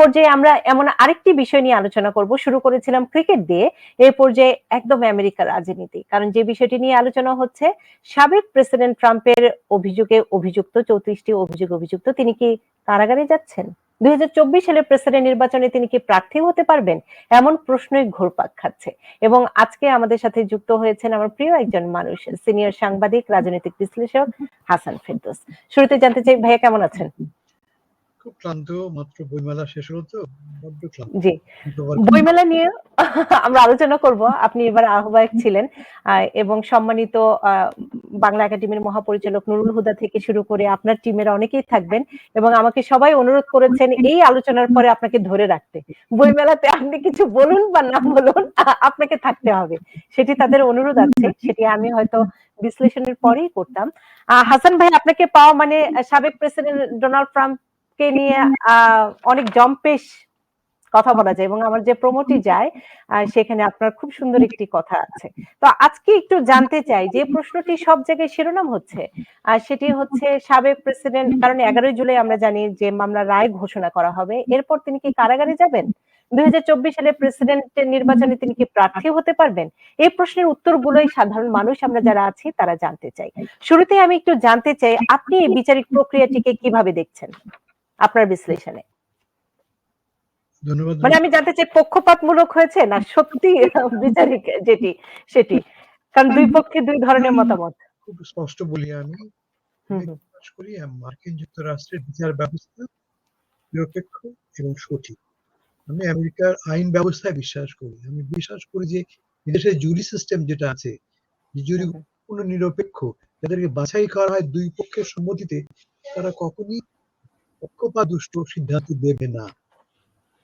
পর্যায়ে আমরা এমন আরেকটি বিষয় নিয়ে আলোচনা করব। শুরু করেছিলাম ক্রিকেট দিয়ে এই পর্যায়ে একদম আমেরিকার রাজনীতি। কারণ যে বিষয়টি নিয়ে আলোচনা হচ্ছে, সাবেক প্রেসিডেন্ট ট্রাম্পের অভিযোগে অভিযুক্ত, চৌত্রিশটি অভিযোগ অভিযুক্ত, তিনি কি কারাগারে যাচ্ছেন? দুই প্রেসিডেন্ট নির্বাচনে তিনি কি প্রার্থী হতে পারবেন? এমন প্রশ্নই ঘুরপাক খাচ্ছে। এবং আজকে আমাদের সাথে যুক্ত হয়েছেন আমার প্রিয় একজন মানুষ, সিনিয়র সাংবাদিক, রাজনৈতিক বিশ্লেষক হাসান ফেরদৌস। শুরুতে জানতে চাই, ভাইয়া কেমন আছেন? খুব ক্লান্ত মাত্র বইমেলা শেষ হলো তো বড্ড ক্লান্ত। জি। বইমেলা নিয়ে আমরা আলোচনা করব। আপনি এবার আহ্বায়ক ছিলেন এবং সম্মানিত বাংলা একাডেমির মহাপরিচালক নুরুল হুদা থেকে শুরু করে আপনার টিমের অনেকেই থাকবেন এবং আমাকে সবাই অনুরোধ করেছেন এই আলোচনার পরে আপনাকে ধরে রাখতে। বইমেলাতে আপনি কিছু বলুন বা না বলুন আপনাকে থাকতে হবে। সেটি তাদের অনুরোধ আছে সেটি আমি হয়তো বিশ্লেষণের পরেই করতাম। আহ, হাসান ভাই আপনাকে পাওয়া মানে সাবেক প্রেসিডেন্ট ডোনাল্ড ট্রাম্পকে নিয়ে আহ, অনেক জম্পেশ কথা বলা যায় এবং আমার যে প্রমোটি যায় সেখানে আপনার খুব সুন্দর একটি কথা আছে। তো আজকে একটু জানতে চাই যে প্রশ্নটি সব জায়গায় শিরোনাম হচ্ছে আর সেটি হচ্ছে সাবেক প্রেসিডেন্ট কারণ এগারোই জুলাই আমরা জানি যে মামলা রায় ঘোষণা করা হবে। এরপর তিনি কি কারাগারে যাবেন? দুই হাজার চব্বিশ সালে প্রেসিডেন্টের নির্বাচনে তিনি কি প্রার্থী হতে পারবেন? এই প্রশ্নের উত্তরগুলোই সাধারণ মানুষ আমরা যারা আছি তারা জানতে চাই। শুরুতে আমি একটু জানতে চাই আপনি এই বিচারিক প্রক্রিয়াটিকে কীভাবে দেখছেন? আপনার বিশ্লেষণে? মানে আমি জানতে চাই পক্ষপাতমূলক হয়েছে না সত্যি বিচারিক যেটি সেটি? কারণ দুই পক্ষে দুই ধরনের মতামত। খুব স্পষ্ট বলি আমি। বিশ্বাস করি মার্কিন যুক্তরাষ্ট্রের বিচার ব্যবস্থা নিরপেক্ষ এবং সঠিক। আমি আমেরিকার আইন ব্যবস্থায় বিশ্বাস করি। আমি বিশ্বাস করি যে বিদেশের জুরি সিস্টেম যেটা আছে জুরি কোনো নিরপেক্ষ যাদেরকে বাছাই করা হয় দুই পক্ষের সম্মতিতে তারা কখনই পক্ষপাত দুষ্ট সিদ্ধান্ত দেবে না।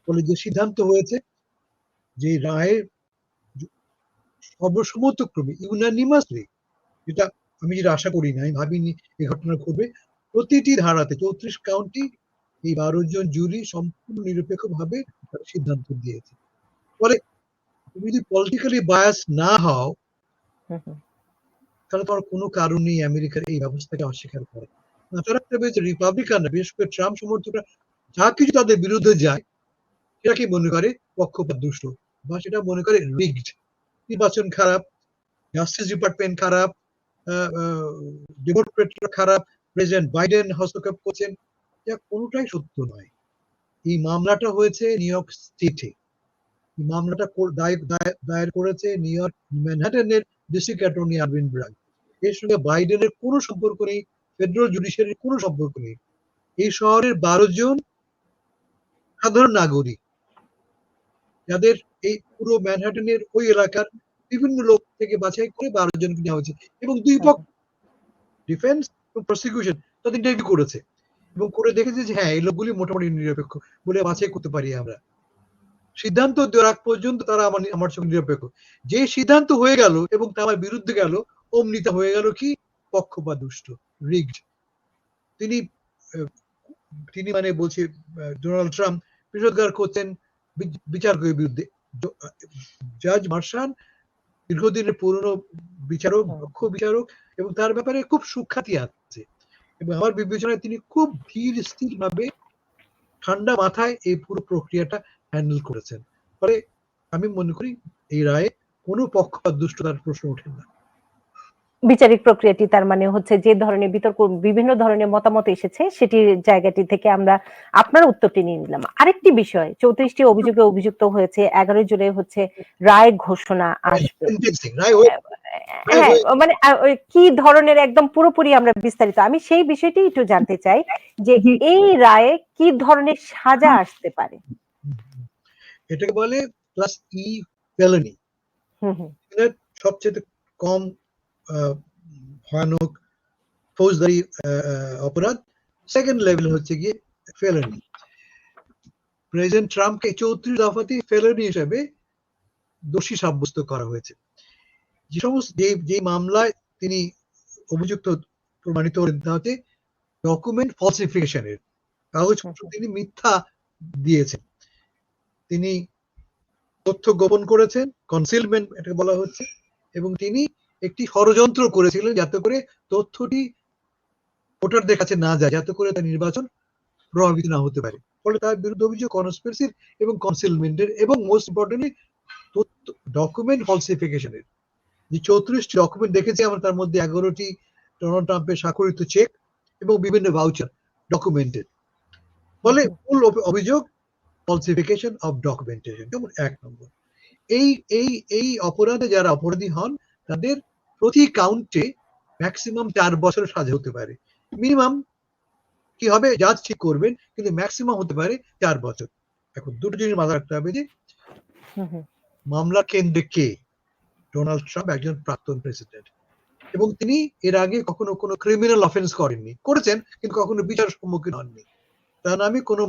ফলে যে সিদ্ধান্ত হয়েছে যে রায়ের সর্বসম্মতক্রমে ইউনানিমাসলি যেটা আমি যেটা আশা করি না আমি ভাবিনি এই ঘটনা ঘটবে প্রতিটি ধারাতে চৌত্রিশ কাউন্টি এই বারো জন জুরি সম্পূর্ণ নিরপেক্ষভাবে সিদ্ধান্ত দিয়েছে। ফলে তুমি যদি পলিটিক্যালি বায়াস না হও তাহলে তোমার কোনো কারণ নেই আমেরিকার এই ব্যবস্থাকে অস্বীকার করে। তারা বিশেষ করে ট্রাম্প সমর্থকরা, যা কিছু তাদের বিরুদ্ধে যায় মনে করে? পক্ষপাত দুষ্ট। বা সেটা মনে করে রিগড নির্বাচন খারাপ জাস্টিস ডিপার্টমেন্ট খারাপ ডেমোক্রেটরা খারাপ প্রেসিডেন্ট বাইডেন হস্তক্ষেপ করছেন, যা কোনোটাই সত্য নয়। এই মামলাটা হয়েছে নিউ ইয়র্ক স্টেটে এই মামলাটা দায়- দায়- দায়ের করেছে নিউ ইয়র্ক ম্যানহাটনের ডিস্ট্রিক্ট অ্যাটর্নি আরবিন ব্রাগ এর সঙ্গে বাইডেনের কোনো সম্পর্ক নেই ফেডারেল জুডিশিয়ারির কোনো সম্পর্ক নেই। এই শহরের বারো জন সাধারণ নাগরিক, যাদের এই পুরো ম্যানহাটনের ওই এলাকার বিভিন্ন লোক থেকে বাছাই করে বারো জনকে নেওয়া হয়েছে এবং দুই পক্ষ ডিফেন্স এবং প্রসিকিউশন তাদের ইন্টারভিউ করেছে এবং করে দেখেছে যে হ্যাঁ এই লোকগুলি মোটামুটি নিরপেক্ষ বলে বাছাই করতে পারি আমরা। সিদ্ধান্ত দেওয়ার আগ পর্যন্ত তারা আমার আমার সঙ্গে নিরপেক্ষ। যে সিদ্ধান্ত হয়ে গেল এবং তা আমার বিরুদ্ধে গেল, অমনিতা হয়ে গেল কি? পক্ষপাত দুষ্ট রিগড তিনি তিনি মানে বলছে ডোনাল্ড ট্রাম্প বিষোদ্গার করছেন বি- বিচারকের বিরুদ্ধে। জাজ মার্শান দীর্ঘদিনের পুরনো বিচারক, দক্ষ বিচারক এবং তার ব্যাপারে খুব সুখ্যাতি আছে। এবং আমার বিবেচনায় তিনি খুব ধীর স্থির ভাবে ঠান্ডা মাথায় এই পুরো প্রক্রিয়াটা হ্যান্ডেল করেছেন। ফলে আমি মনে করি, এই রায়ে কোনো পক্ষপাত দুষ্টতার প্রশ্ন ওঠে না। বিচারিক প্রক্রিয়াটি তার মানে হচ্ছে যে ধরনের বিতর্ক বিভিন্ন ধরনের মতামত এসেছে সেটির জায়গাটি থেকে আমরা আপনার উত্তরটি নিয়ে নিলাম। আরেকটি বিষয় চৌত্রিশটি অভিযোগে অভিযুক্ত হয়েছে এগারোই জুলাই হচ্ছে রায় ঘোষণা আসবে। হয়ে মানে কি ধরনের একদম পুরোপুরি আমরা বিস্তারিত আমি সেই বিষয়টি একটু জানতে চাই যে এই রায়ে কি ধরনের সাজা আসতে পারে? এটাকে বলে ক্লাস ই হুম সবচেয়ে কম ভয়ানক ফৌজদারি অপরাধ। সেকেন্ড লেভেল হচ্ছে গিয়ে ফেলানি প্রেসিডেন্ট ট্রাম্পকে চৌত্রিশ দফাতে ফেলানি হিসেবে দোষী সাব্যস্ত করা হয়েছে। যে সমস্ত যে যে মামলায় তিনি অভিযুক্ত প্রমাণিত হলেন তা হচ্ছে ডকুমেন্ট ফলসিফিকেশনের কাগজপত্র তিনি মিথ্যা দিয়েছেন। তিনি তথ্য গোপন করেছেন কনসিলমেন্ট এটা বলা হচ্ছে এবং তিনি একটি ষড়যন্ত্র করেছিলেন যাতে করে তথ্যটি ভোটারদের কাছে না যায়, যাতে করে তার নির্বাচন প্রভাবিত না হতে পারে। ফলে তার বিরুদ্ধে অভিযোগ কনস্পিরেসির এবং কনসিলমেন্টের এবং মোস্ট ইম্পর্টেন্টলি তথ্য ডকুমেন্ট ফলসিফিকেশনের যে চৌত্রিশটি ডকুমেন্ট দেখেছি আমরা, তার মধ্যে এগারোটি ডোনাল্ড ট্রাম্পের স্বাক্ষরিত চেক এবং বিভিন্ন ভাউচার ডকুমেন্টেড ফলে মূল অভি- অভিযোগ ফলসিফিকেশন অফ ডকুমেন্টেশন যেমন এক নম্বর, এই এই এই অপরাধে যারা অপরাধী হন, তাদের প্রতি কাউন্টে ম্যাক্সিমাম চার বছর সাজা হতে পারে। মিনিমাম কি হবে? জাজ ঠিক করবেন কিন্তু ম্যাক্সিমাম হতে পারে চার বছর। এখন দুটো জিনিস মাথায় রাখতে হবে যে মামলা কেন্দ্রে কে? ডোনাল্ড ট্রাম্প একজন প্রাক্তন প্রেসিডেন্ট এবং তিনি এর আগে কখনো কোনো ক্রিমিনাল অফেন্স করেননি। করেছেন কিন্তু কখনো বিচারের সম্মুখীন হননি। তার নামে কোনো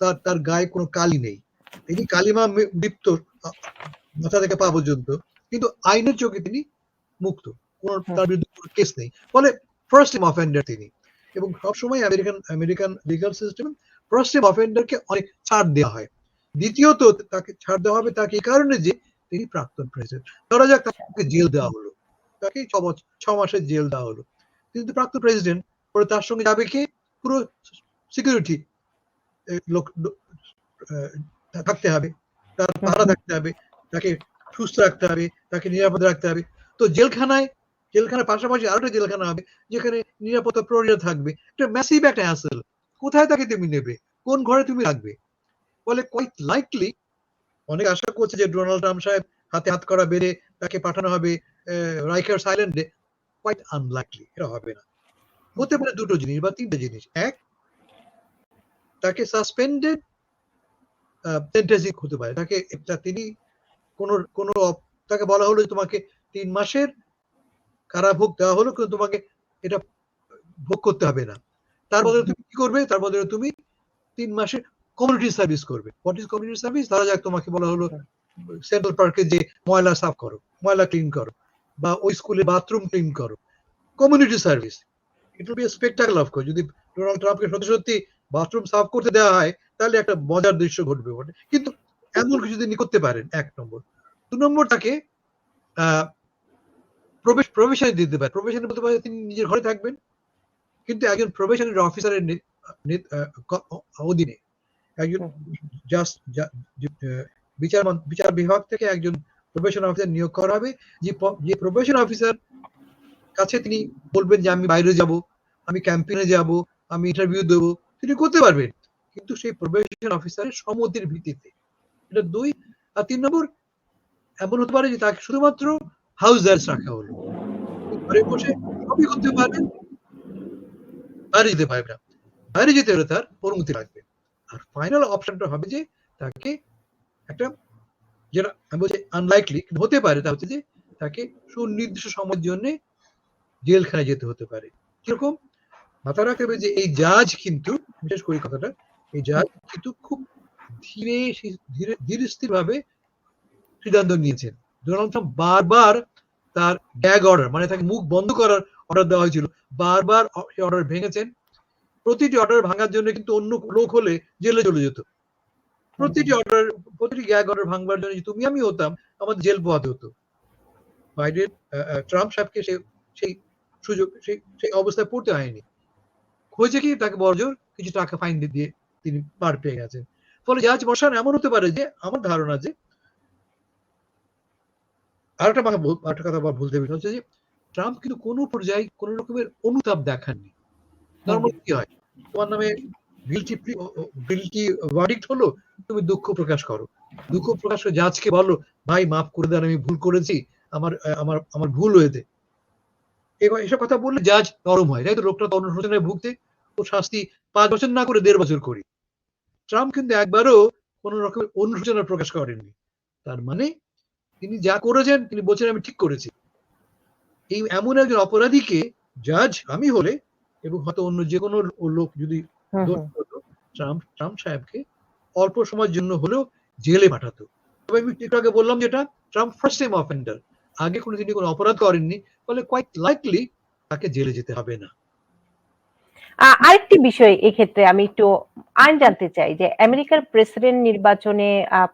তার তার গায়ে কোনো কালি নেই। তিনি কালিমা লিপ্ত মাথা থেকে পা পর্যন্ত। কিন্তু আইনের চোখে তিনি মুক্ত। কোন তার বিরুদ্ধে কোনো কেস নেই। ফলে ফার্স্ট টাইম অফেন্ডার তিনি। এবং সবসময় American American legal system first time অফেন্ডারকে অনেক ছাড় দেওয়া হয়। দ্বিতীয়ত তাকে ছাড় দেওয়া হবে তাকে এই কারণে যে তিনি প্রাক্তন প্রেসিডেন্ট ধরা যাক তাকে জেল দেওয়া হলো। তাকে ছ বছর ছ মাসের জেল দেওয়া হলো। কিন্তু প্রাক্তন প্রেসিডেন্ট পরে তার সঙ্গে যাবে কে? পুরো সিকিউরিটি লোক থাকতে হবে। তার পাহারা থাকতে হবে। তাকে সুস্থ রাখতে হবে। তাকে নিরাপদে রাখতে হবে। তো জেলখানায়, জেলখানার পাশাপাশি আরও একটা জেলখানা হবে, যেখানে নিরাপত্তা প্রহরীরা থাকবে। একটা ম্যাসিভ একটা হ্যাসেল কোথায় তাকে তুমি নেবে? কোন ঘরে তুমি রাখবে? বলে কোয়াইট লাইকলি অনেক আশা করছে যে ডোনাল্ড ট্রাম্প সাহেব হাতে হাত করা বেড়ে তাকে পাঠানো হবে রাইকার্স আইল্যান্ডে। কোয়াইট আনলাইকলি এটা হবে না। হতে পারে দুটো জিনিস বা তিনটে জিনিস। এক, তাকে সাসপেন্ডেড সেন্টেন্সিং হতে পারে। তাকে তিনি কোন কোন, তাকে বলা হলো তোমাকে তিন মাসের কারাভোগ দেওয়া হলো, কিন্তু তোমাকে এটা ভোগ করতে হবে না। তার বদলে তুমি কি করবে? তার বদলে তুমি তিন মাসের কমিউনিটি সার্ভিস করবে। হোয়াট ইজ কমিউনিটি সার্ভিস ধরা যাক, তোমাকে বলা হলো সেন্ট্রাল পার্কে যে ময়লা সাফ করো, ময়লা ক্লিন করো, বা ওই স্কুলে বাথরুম ক্লিন করো। Community service it will be spectacle of course যদি ডোনাল্ড ট্রাম্পকে সত্যি সত্যি বাথরুম সাফ করতে দেওয়া হয়, তাহলে একটা মজার দৃশ্য ঘটবে। বটে কিন্তু এমন কিছু তিনি করতে পারেন, এক নম্বর। দু নম্বর তাকে প্রবেশ প্রবেশনে দিতে পারে। প্রবেশনে বলতে পারে তিনি নিজের ঘরে থাকবেন কিন্তু একজন প্রবেশনের অফিসারের অধীনে একজন জাস্ট বিচার বিচার বিভাগ থেকে একজন প্রবেশন অফিসার নিয়োগ করা হবে। যে যে প্রবেশন অফিসার কাছে তিনি বলবেন যে আমি বাইরে যাব আমি ক্যাম্পেইনে যাব আমি ইন্টারভিউ দেবো। তিনি করতে পারবেন কিন্তু সেই প্রবেশন অফিসারের সম্মতির ভিত্তিতে। এটা দুই। আর তিন নম্বর এমন হতে পারে যে তাকে শুধুমাত্র হাউস অ্যারেস্ট রাখা হলো। ঘরে বসে সবই করতে পারবেন। বাইরে যেতে পারবে না। বাইরে যেতে হলে তার অনুমতি লাগবে। আর ফাইনাল অপশনটা হবে যে তাকে একটা যেটা আমি বলছি আনলাইকলি হতে পারে, তা হচ্ছে যে তাকে সুনির্দিষ্ট সময়ের জন্য জেলখানায় যেতে হতে পারে। কীরকম মাথা রাখতে হবে যে এই জাজ কিন্তু, বিশেষ করে কথাটা, এই জাজ কিন্তু খুব ধীরে ধীরে ধীরে স্থির ভাবে সিদ্ধান্ত নিয়েছেন। ডোনাল্ড ট্রাম্প বারবার তার গ্যাগ অর্ডার মানে তাকে মুখ বন্ধ করার অর্ডার দেওয়া হয়েছিল। বারবার অর্ডার ভেঙেছেন। প্রতিটি অর্ডার ভাঙার জন্য কিন্তু অন্য লোক হলে জেলে চলে যেত। প্রতিটি অর্ডার প্রতিটি গ্যাগ অর্ডার ভাঙবার জন্য তুমি আমি হতাম, আমাদের জেল পোহাতে হতো। বাইডেন ট্রাম্প সাহেবকে সেই সেই সুযোগ, সেই সেই অবস্থায় পড়তে হয়নি। হয়েছে কি তাকে বড়জোর কিছু টাকা ফাইন দিয়ে তিনি পার পেয়ে গেছেন। ফলে জাজ বসান এমন হতে পারে যে, আমার ধারণা যে কথা বল- আরেকটা কথা আবার ভুলতে হবে হচ্ছে যে ট্রাম্প কিন্তু কোনো পর্যায়ে কোনো রকমের অনুতাপ দেখাননি। নর্মাল কি হয়? তোমার নামে গিলটি গিলটি হলো, তুমি দুঃখ প্রকাশ করো। দুঃখ প্রকাশ করে বলো, ভাই, মাফ করে দেন, আমি ভুল করেছি। আমার আমার আমার ভুল হয়েছে। এসব কথা বললে জাজ নরম হয়। তাই তো লোকটা অনুশোচনায় ভুগতে ও শাস্তি পাঁচ বছর না করে দেড় বছর করি। ট্রাম্প কিন্তু একবারও কোন রকমের অনুশোচনা প্রকাশ করেননি। তার মানে তিনি যা করেছেন তিনি বলছেন আমি ঠিক করেছি। এই এমন একজন অপরাধীকে জাজ আমি হলে এবং হয়তো অন্য যে কোনো লোক যদি ট্রাম্প ট্রাম্প সাহেবকে অল্প সময়ের জন্য হলেও জেলে পাঠাতো। তবে আমি একটু আগে বললাম যেটা ট্রাম্প ফার্স্ট টাইম অফেন্ডার আগে কোনো তিনি কোনো অপরাধ করেননি ফলে কোয়াইট লাইকলি তাকে জেলে যেতে হবে না। আরেকটি বিষয় এক্ষেত্রে আমি একটু আইন জানতে চাই যে আমেরিকার প্রেসিডেন্ট নির্বাচনে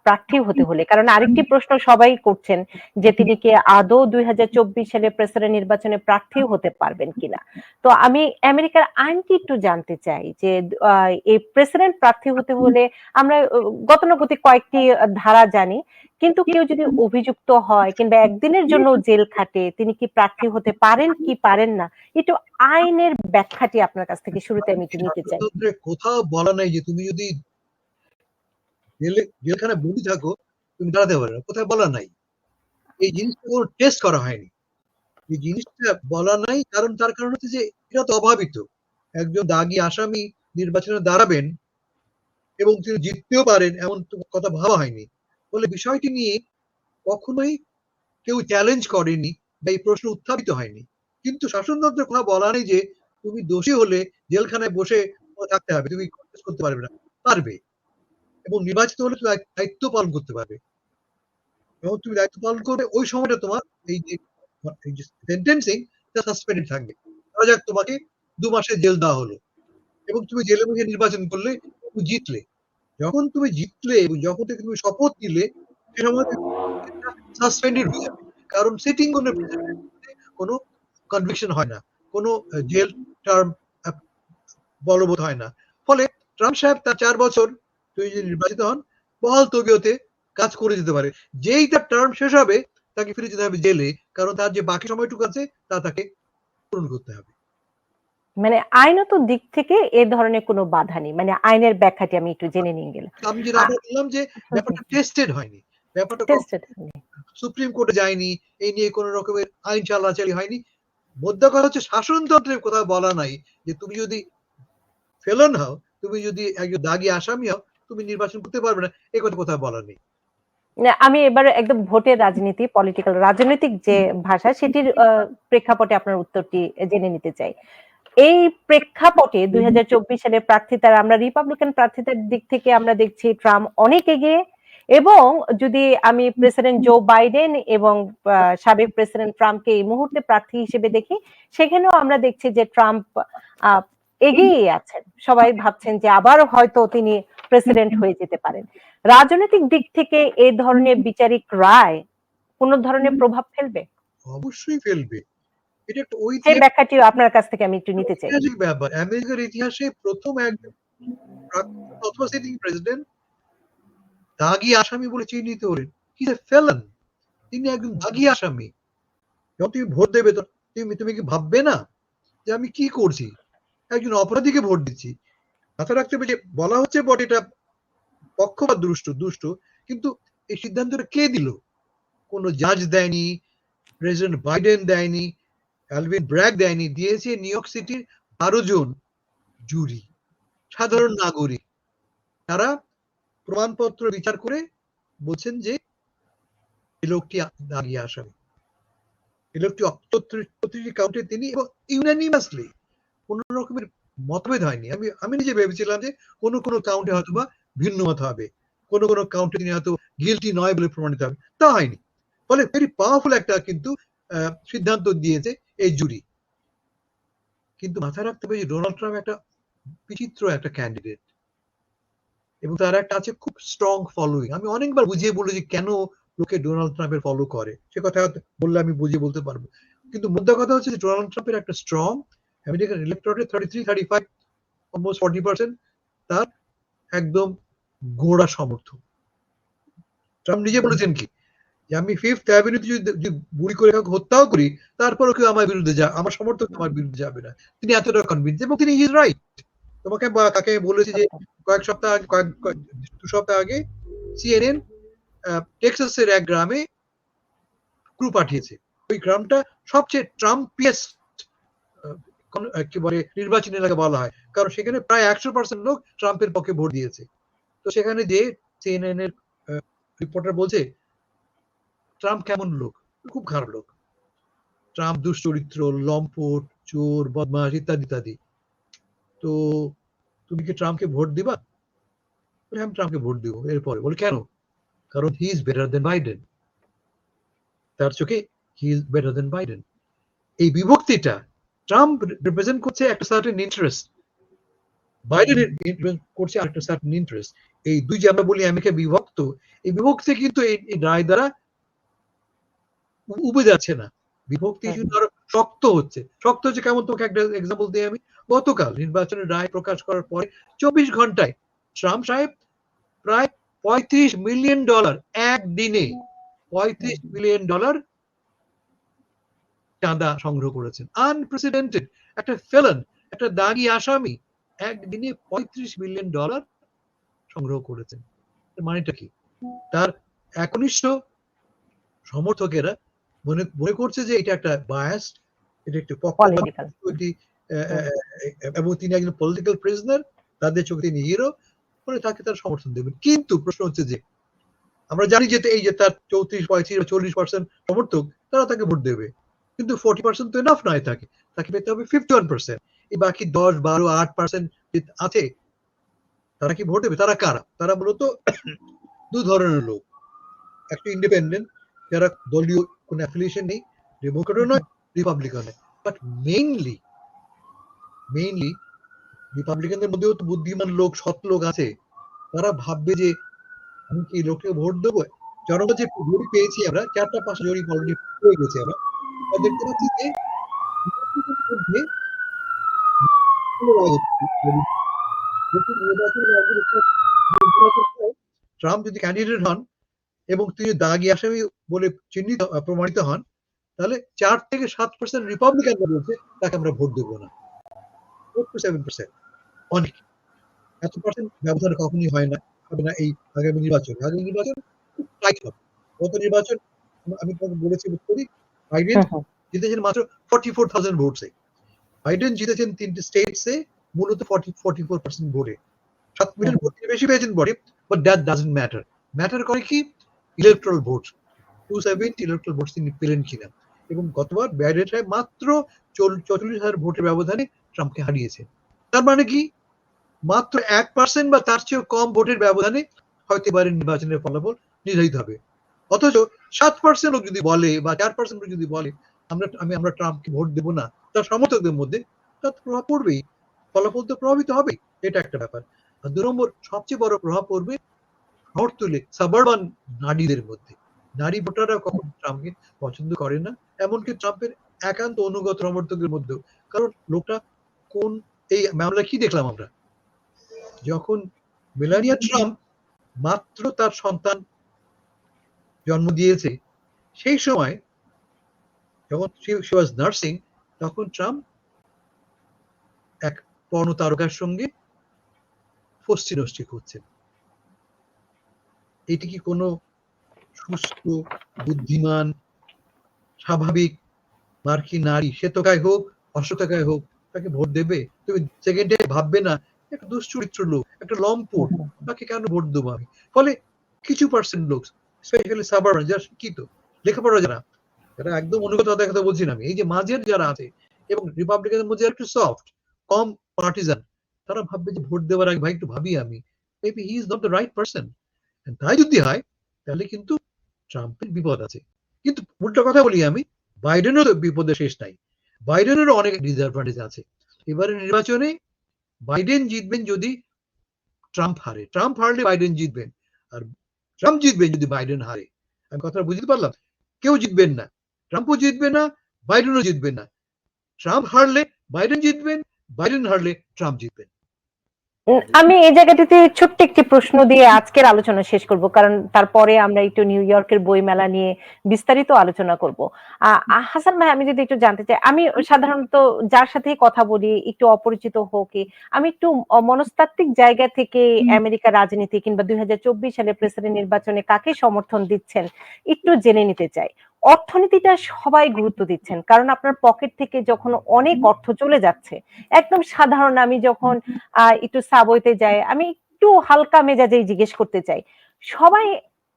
প্রার্থী হতে হলে, কারণ আরেকটি প্রশ্ন সবাই করছেন যে তিনি কি আদৌ দুই সালে প্রেসিডেন্ট নির্বাচনে প্রার্থী হতে পারবেন কিনা। তো আমি আমেরিকার আইনটি একটু জানতে চাই যে এই প্রেসিডেন্ট প্রার্থী হতে হলে আমরা গতানুগতিক কয়েকটি ধারা জানি, কিন্তু কেউ যদি অভিযুক্ত হয় কিংবা একদিনের জন্য জেল খাটে, তিনি কি প্রার্থী হতে পারেন কি পারেন না, একটু আইনের ব্যাখ্যাটি আপনার কাছ থেকে শুরুতে আমি নিতে চাই। কোথাও বলা নাই যে তুমি যদি জেলে বন্দি থাকো, তুমি দাঁড়াতে পারবে না। কোথাও বলা নাই। এই জিনিসটা কোনো টেস্ট করা হয়নি। এই জিনিসটা বলা নাই, কারণ তার কারণ হচ্ছে যে এটা তো অভাবিত। একজন দাগি আসামি নির্বাচনে দাঁড়াবেন এবং তিনি জিততেও পারেন এমন কথা ভাবা হয়নি। বলে বিষয়টি নিয়ে কখনোই কেউ চ্যালেঞ্জ করেনি বা এই প্রশ্ন উত্থাপিত হয়নি। কিন্তু শাসনতন্ত্রের কথা বলা নেই যে তুমি দোষী হলে জেলখানায় বসে থাকতে হবে। তুমি করতে পারবে না, পারবে। এবং নির্বাচিত হলে তুমি দায়িত্ব- পালন করতে পারবে। এবং তুমি দায়িত্ব পালন করবে, ওই সময়টা তোমার এই যে সেন্টেন্সিং সাসপেন্ডেড থাকবে। ধরা যাক তোমাকে দু মাসের জেল দেওয়া হলো। এবং তুমি জেলে বসে নির্বাচন করলে জিতলে। যখন তুমি জিতলে, এবং যখন থেকে তুমি শপথ নিলে, সে সময় সাসপেন্ডেড হয়ে যাবে। কারণ সিটিং কোনো কোনো কনভিকশন হয় না। কোনো জেল টার্ম বলবৎ হয় না। ফলে ট্রাম্প সাহেব তার চার বছর তুই যদি নির্বাচিত হন বহাল তবিয়তে কাজ করে যেতে পারে। যেই তার টার্ম শেষ হবে তাকে ফিরে যেতে হবে জেলে কারণ তার যে বাকি সময়টুকু আছে তা তাকে পূরণ করতে হবে। মানে আইনত দিক থেকে এ ধরনের কোনো বাধা নেই। মানে আইনের ব্যাখ্যাটি আমি একটু জেনে নিয়ে গেলাম। আমি যেটা বললাম যে ব্যাপারটা টেস্টেড হয়নি। ব্যাপারটা টেস্টেড সুপ্রিম কোর্টে যায়নি এই নিয়ে কোনো রকমের আইন চালাচালি হয়নি। মোদ্দা কথা হচ্ছে শাসনতন্ত্রের কথা বলা নাই যে তুমি যদি ফেলন হও তুমি যদি একজন দাগি আসামি হও, তুমি নির্বাচন করতে পারবে না। এই কথা কোথাও বলা নেই। আমি এবার একদম ভোটের রাজনীতি পলিটিক্যাল রাজনৈতিক যে ভাষা, সেটির প্রেক্ষাপটে আপনার উত্তরটি জেনে নিতে চাই। এই প্রেক্ষাপটে দুই সালের প্রার্থিতার, আমরা রিপাবলিকান প্রার্থিতার দিক থেকে আমরা দেখছি ট্রাম্প অনেক এগিয়ে এবং যদি আমি প্রেসিডেন্ট জো বাইডেন এবং সাবেক প্রেসিডেন্ট ট্রাম্পকে এই মুহূর্তে প্রার্থী হিসেবে দেখি, সেখানেও আমরা দেখছি যে ট্রাম্প এগিয়ে আছেন। সবাই ভাবছেন যে আবার হয়তো তিনি প্রেসিডেন্ট হয়ে যেতে পারেন। রাজনৈতিক দিক থেকে এই ধরনের বিচারিক রায় কোন ধরনের প্রভাব ফেলবে? অবশ্যই ফেলবে। এটা একটা সেই ব্যাখ্যাটি আপনার কাছ থেকে আমি একটু নিতে চাই। ব্যাপার। আমেরিকার ইতিহাসে প্রথম একজন অথবা সিটিং প্রেসিডেন্ট দাগি আসামি বলে চিহ্নিত হলেন। হি ফেলন তিনি একজন দাগি আসামি। যখন তুমি ভোট দেবে তুমি তুমি কি ভাববে না যে আমি কি করছি? একজন অপরাধীকে ভোট দিচ্ছি। মাথায় রাখতে হবে যে বলা হচ্ছে বট এটা পক্ষপাত দুষ্ট দুষ্ট, কিন্তু এই সিদ্ধান্তটা কে দিল? কোনো জাজ দেয়নি, প্রেসিডেন্ট বাইডেন দেয়নি, অ্যালভিন ব্র্যাক দেয়নি, দিয়েছে নিউ ইয়র্ক সিটির বারো জন জুরি, সাধারণ নাগরিক। তারা প্রমাণপত্র বিচার করে বলছেন যে লোকটি দাঁড়িয়ে আসামি। এই লোকটি প্রতিটি কাউন্টে তিনি এবং ইউনানিমাসলি কোন রকমের মতভেদ হয়নি। আমি আমি নিজে ভেবেছিলাম যে কোনো কোনো কাউন্টে হয়তো বা ভিন্ন মত হবে। কোনো কোনো কাউন্টে তিনি হয়তো গিলটি নয় বলে প্রমাণিত হবে। তা হয়নি। ফলে ভেরি পাওয়ারফুল একটা কিন্তু সিদ্ধান্ত দিয়েছে এই জুরি কিন্তু মাথায় রাখতে হবে যে ডোনাল্ড ট্রাম্প একটা বিচিত্র একটা ক্যান্ডিডেট এবং তার একটা আছে খুব স্ট্রং ফলোইং আমি অনেকবার বুঝিয়ে বলি যে কেন লোকে ডোনাল্ড ট্রাম্পের ফলো করে। সে কথা বললে আমি বুঝিয়ে বলতে পারব। কিন্তু মুদ্রা কথা হচ্ছে যে ডোনাল্ড ট্রাম্পের একটা স্ট্রং আমেরিকান ইলেকট্রনের thirty three thirty five almost forty percent তার একদম গোড়া সমর্থক ট্রাম্প নিজে বলেছেন কি? যে আমি ফিফথ অ্যাভিনিউতে যদি বুড়ি করে কাউকে হত্যাও করি, তারপরও কেউ আমার বিরুদ্ধে যা, আমার সমর্থক আমার বিরুদ্ধে যাবে না। তিনি এতটা কনভিন্স এবং তিনি ইজ রাইট তোমাকে কাকে বলেছি যে কয়েক সপ্তাহ আগে, কয়েক দু সপ্তাহ আগে সিএনএন টেক্সাসের এক গ্রামে ক্রু পাঠিয়েছে। ওই গ্রামটা সবচেয়ে ট্রাম্পিয়াস কি বলে নির্বাচনী এলাকা বলা হয়। কারণ সেখানে প্রায় একশো পার্সেন্ট লোক ট্রাম্পের পক্ষে ভোট দিয়েছে। তো সেখানে যে সিএনএন এর রিপোর্টার বলছে ট্রাম্প কেমন লোক? খুব খারাপ লোক। ট্রাম্প দুশ্চরিত্র লম্পট চোর বদমাস ইত্যাদি ইত্যাদি। তো তুমি কি ট্রাম্পকে ভোট দিবা? বলে, আমি ট্রাম্পকে ভোট দিব। এরপরে? বলে কেন? কারণ he is better than Biden তার চোখে he is better than Biden এই বিভক্তিটা ট্রাম্প রিপ্রেজেন্ট করছে একটা সার্টেন ইন্টারেস্ট বাইডেন করছে আরেকটা সার্টেন ইন্টারেস্ট এই দুই যে আমরা বলি আমেরিকা বিভক্ত এই বিভক্তি কিন্তু এই রায় দ্বারা উবে যাচ্ছে না। বিভক্তি হুম। আরও শক্ত হচ্ছে। শক্ত হচ্ছে কেমন? তোমাকে একটা এক্সাম্পল দিই আমি। গতকাল নির্বাচনের রায় প্রকাশ করার পরে চব্বিশ ঘন্টায় ট্রাম্প সাহেব প্রায় পঁয়ত্রিশ মিলিয়ন ডলার একদিনে পঁয়ত্রিশ মিলিয়ন ডলার চাঁদা সংগ্রহ করেছেন। আনপ্রেসিডেন্টেড একটা ফেলন একটা দাগি আসামি একদিনে পঁয়ত্রিশ মিলিয়ন ডলার সংগ্রহ করেছেন। মানেটা কি? তার একনিষ্ঠ সমর্থকেরা মনে মনে করছে যে এটা একটা বায়াস এটা একটু এবং তিনি একজন পলিটিক্যাল প্রিজনার তাদের চোখে তিনি হিরো মানে তাকে তার সমর্থন দেবেন। কিন্তু প্রশ্ন হচ্ছে যে আমরা জানি যে এই যে তার চৌত্রিশ পঁয়ত্রিশ বা চল্লিশ পার্সেন্ট সমর্থক তারা তাকে ভোট দেবে। কিন্তু ফোর্টি পার্সেন্ট তো এনাফ নয় তাকে। তাকে পেতে হবে ফিফটি ওয়ান পার্সেন্ট এই বাকি দশ, বারো, আট পার্সেন্ট আছে, তারা কি ভোট দেবে? তারা কারা? তারা মূলত দু ধরনের লোক। একটা ইন্ডিপেন্ডেন্ট যারা দলীয় কোনো অ্যাফিলিয়েশন নেই ডেমোক্রেটও নয় রিপাবলিকান বাট মেইনলি মেইনলি রিপাবলিকানদের মধ্যেও তো বুদ্ধিমান লোক, সৎ লোক আছে। তারা ভাববে যে, আমি কি লোককে ভোট দেবো? জনগণ যে জরিপ পেয়েছি আমরা, চারটা পাঁচটা জরিপ অলরেডি পেয়ে গেছি আমরা। দেখতে পাচ্ছি যে ট্রাম্প যদি ক্যান্ডিডেট হন এবং তিনি দাগি আসামি বলে চিহ্নিত প্রমাণিত হন, তাহলে চার থেকে সাত পার্সেন্ট রিপাবলিকান বলছে, তাকে আমরা ভোট দেবো না। অনেক। এত পার্সেন্ট ব্যবধান কখনই হয় না, হবে না এই আগামী নির্বাচন। আগামী নির্বাচন টাইট হবে। গত নির্বাচন আমি- আমি তোমাকে বলেছি করি বাইডেন জিতেছেন মাত্র ফর্টি ফোর থাউজেন্ড ভোটসে বাইডেন জিতেছেন তিনটে স্টেটসে মূলত ফর্টি ফর্টি ফোর পার্সেন্ট ভোটে সাত মিলিয়ন ভোট বেশি পেয়েছেন বটে but that doesn't matter matter করে কি? Electoral vote two seventy electoral vote তিনি পেলেন কিনা। এবং গতবার সাহেব মাত্র চল্লিশ হাজার ভোটের ব্যবধানে ট্রাম্পকে হারিয়েছে। তার মানে কি? মাত্র এক পার্সেন্ট বা তার চেয়েও কম ভোটের ব্যবধানে হয়তো নির্বাচনের ফলাফল নির্ধারিত হবে। অথচ সাত পার্সেন্ট লোক যদি বলে বা চার পার্সেন্ট লোক যদি বলে, আমরা, আমি, আমরা ট্রাম্পকে ভোট দেবো না তার সমর্থকদের মধ্যে তার প্রভাব পড়বেই। ফলাফল তো প্রভাবিত হবেই, এটা একটা ব্যাপার। আর দু নম্বর, সবচেয়ে বড় প্রভাব পড়বে শহর তুলে সাবারবান নারীদের মধ্যে। নারী ভোটাররা কখন ট্রাম্পকে পছন্দ করে না, এমনকি ট্রাম্পের একান্ত অনুগত সমর্থকের মধ্যেও। কারণ লোকটা কোন, এই মামলা কি দেখলাম আমরা? যখন মেলানিয়া ট্রাম্প মাত্র তার সন্তান জন্ম দিয়েছে। সেই সময় যখন সি ওয়াজ নার্সিং তখন ট্রাম্প এক পর্ণ তারকার সঙ্গে ফষ্টি নষ্টি করছেন। এটি কি কোনো সুস্থ, বুদ্ধিমান, স্বাভাবিক মার্কিন নারী? সে শ্বেতকায় হোক অশ্বতকায় হোক, তাকে ভোট দেবে? তুমি সেকেন্ডে ভাববে না, একটা দুশ্চরিত্র লোক, একটা লম্পট, তাকে কেন ভোট দেবো আমি? ফলে কিছু পার্সেন্ট লোক স্পেশালি যারা শিক্ষিত লেখাপড়া যারা যারা একদম অনুগত তাদের কথা বলছি না আমি, এই যে মাঝের যারা আছে, এবং রিপাবলিকানের মধ্যে একটু সফট কম পার্টিজান তারা ভাববে যে ভোট দেওয়ার আগে, ভাই একটু ভাবি আমি maybe he is not the right তাই যদি হয়, তাহলে কিন্তু ট্রাম্পের বিপদ আছে। কিন্তু উল্টা কথা বলি আমি বাইডেনেরও বিপদের শেষ নাই। বাইডেনেরও অনেক ডিসঅ্যাডভান্টেজ আছে। এবারে নির্বাচনে বাইডেন জিতবেন যদি ট্রাম্প হারে। ট্রাম্প হারলে বাইডেন জিতবেন। আর ট্রাম্প জিতবেন যদি বাইডেন হারে। আমি কথাটা বুঝতে পারলাম? কেউ জিতবেন না। ট্রাম্পও জিতবে না, বাইডেনও জিতবে না। ট্রাম্প হারলে বাইডেন জিতবেন, বাইডেন হারলে ট্রাম্প জিতবেন। আমি এই জায়গাটিতে ছোট্ট একটি প্রশ্ন দিয়ে আজকের আলোচনা শেষ করব কারণ তারপরে আমরা একটু নিউ ইয়র্কের বই মেলা নিয়ে বিস্তারিত আলোচনা করব। হাসান ভাই আমি যদি একটু জানতে চাই আমি সাধারণত যার সাথেই কথা বলি একটু অপরিচিত হোক আমি একটু মনস্তাত্ত্বিক জায়গা থেকে আমেরিকা রাজনীতি কিংবা দুই হাজার চব্বিশ সালে প্রেসিডেন্ট নির্বাচনে কাকে সমর্থন দিচ্ছেন একটু জেনে নিতে চাই। অর্থনীতিটা সবাই গুরুত্ব দিচ্ছেন কারণ আপনার পকেট থেকে যখন অনেক অর্থ চলে যাচ্ছে একদম সাধারণ আমি যখন একটু সাবইতে যাই আমি একটু হালকা মেজাজেই জিজ্ঞেস করতে চাই। সবাই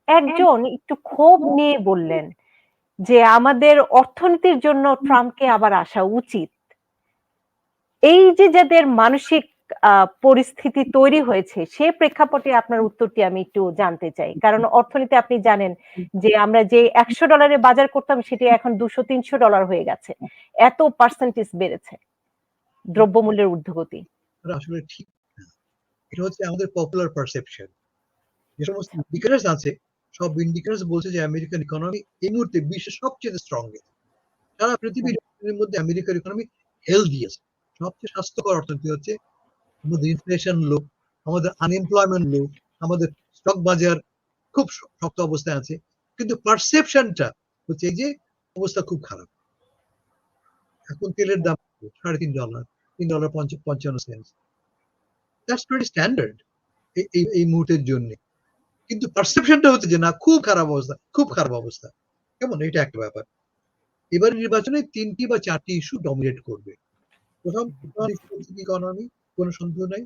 একজন একটু ক্ষোভ নিয়ে বললেন যে আমাদের অর্থনীতির জন্য ট্রাম্পকে আবার আসা উচিত। এই যে যাদের মানসিক পরিস্থিতি তৈরি হয়েছে সে প্রেক্ষাপটে আপনার উত্তরটি আমি একটু জানতে চাই। কারণ অর্থনীতি আপনি জানেন যে আমরা যে একশো ডলারে বাজার করতাম সেটি এখন দুশো তিনশো ডলার হয়ে গেছে। এত পার্সেন্টেজ বেড়েছে দ্রব্যমূল্যের ঊর্ধ্বগতি। আসলে ঠিক এটা হচ্ছে আমাদের পপুলার পারসেপশন যে সমস্ত ইন্ডিকেটার্স আছে সব ইন্ডিকেটার্স বলছে যে আমেরিকান ইকোনমি এই মুহূর্তে বিশ্বের সবচেয়ে স্ট্রংগেস্ট সারা পৃথিবীর মধ্যে আমেরিকার ইকোনমি হেলদি আছে সবচেয়ে স্বাস্থ্যকর অর্থনীতি হচ্ছে আমাদের ইনফ্লেশন লো আমাদের আনএমপ্লয়মেন্ট লো আমাদের স্টক বাজার খুব শক্ত অবস্থায় আছে। কিন্তু পারসেপশনটা হচ্ছে এই যে অবস্থা খুব খারাপ। এখন তেলের দাম সাড়ে তিন ডলার তিন ডলার পঞ্চান্ন সেন্ট দ্যাটস ভেরি স্ট্যান্ডার্ড এই এই মুহূর্তের জন্য। কিন্তু পারসেপশনটা হচ্ছে যে না, খুব খারাপ অবস্থা, খুব খারাপ অবস্থা। কেমন? এটা একটা ব্যাপার। এবার নির্বাচনে তিনটি বা চারটি ইস্যু ডমিনেট করবে। প্রথম ইকোনমি কোনো সন্দেহ নাই।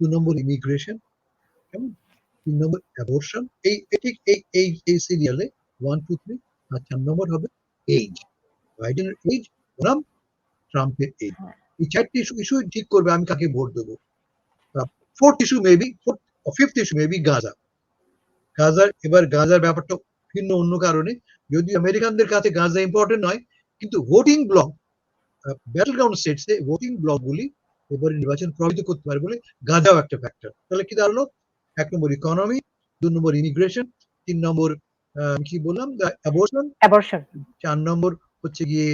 দু নম্বর ইমিগ্রেশন কেমন? তিন নম্বর অ্যাবর্শন এই ঠিক এই এই এই সিরিয়ালে ওয়ান টু থ্রি আর চার নম্বর হবে এইজ বাইডেনের এইজ বনাম ট্রাম্পের এইজ। এই চারটি ইস্যু ইস্যু ঠিক করবে আমি কাকে ভোট দেবো? Fourth issue maybe fifth issue maybe Gaza গাজার এবার গাজার ব্যাপারটা ভিন্ন অন্য কারণে। যদি আমেরিকানদের কাছে গাজা ইম্পর্টেন্ট নয় কিন্তু ভোটিং ব্লক ব্যাটল গ্রাউন্ড স্টেটসে ভোটিং ব্লকগুলি এবার নির্বাচন প্রভাবিত করতে পারে বলে গাজাও একটা ফ্যাক্টর তাহলে কি দাঁড়াল? এক নম্বর ইকোনমি দু নম্বর ইমিগ্রেশন তিন নম্বর কি বললাম? অ্যাবর্শন অ্যাবর্শন চার নম্বর হচ্ছে গিয়ে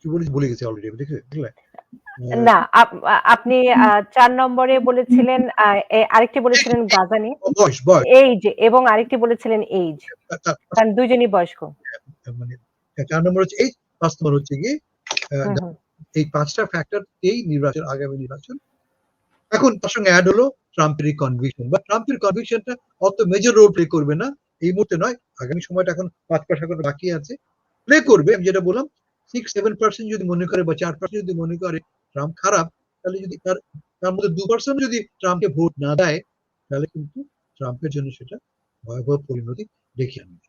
কি বলি ভুলে গেছি অলরেডি দেখলে? না আপনি চার নম্বরে বলেছিলেন আরেকটি বলেছিলেন গাজা নিয়ে। বয়স বয়স। এইজ এবং আরেকটি বলেছিলেন এইজ কারণ দুজনই বয়স্ক। মানে চার নম্বর হচ্ছে এই পাঁচ নম্বর হচ্ছে গিয়ে। এই পাঁচটা ফ্যাক্টর এই নির্বাচন আগামী নির্বাচন। এখন তার সঙ্গে অ্যাড হলো ট্রাম্পের কনভিকশন বা ট্রাম্পের কনভিকশনটা অত মেজর রোল প্লে করবে না। এই মুহূর্তে নয়, আগামী সময়টা এখন পাঁচ মাস এখন বাকি আছে। প্লে করবে, আমি যেটা বললাম সিক্স সেভেন পার্সেন্ট যদি মনে করে বা চার পার্সেন্ট যদি মনে করে ট্রাম্প খারাপ, তাহলে যদি তার তার মধ্যে দু পার্সেন্ট যদি ট্রাম্পকে ভোট না দেয়, তাহলে কিন্তু ট্রাম্পের জন্য সেটা ভয়াবহ পরিণতি ডেকে আনবে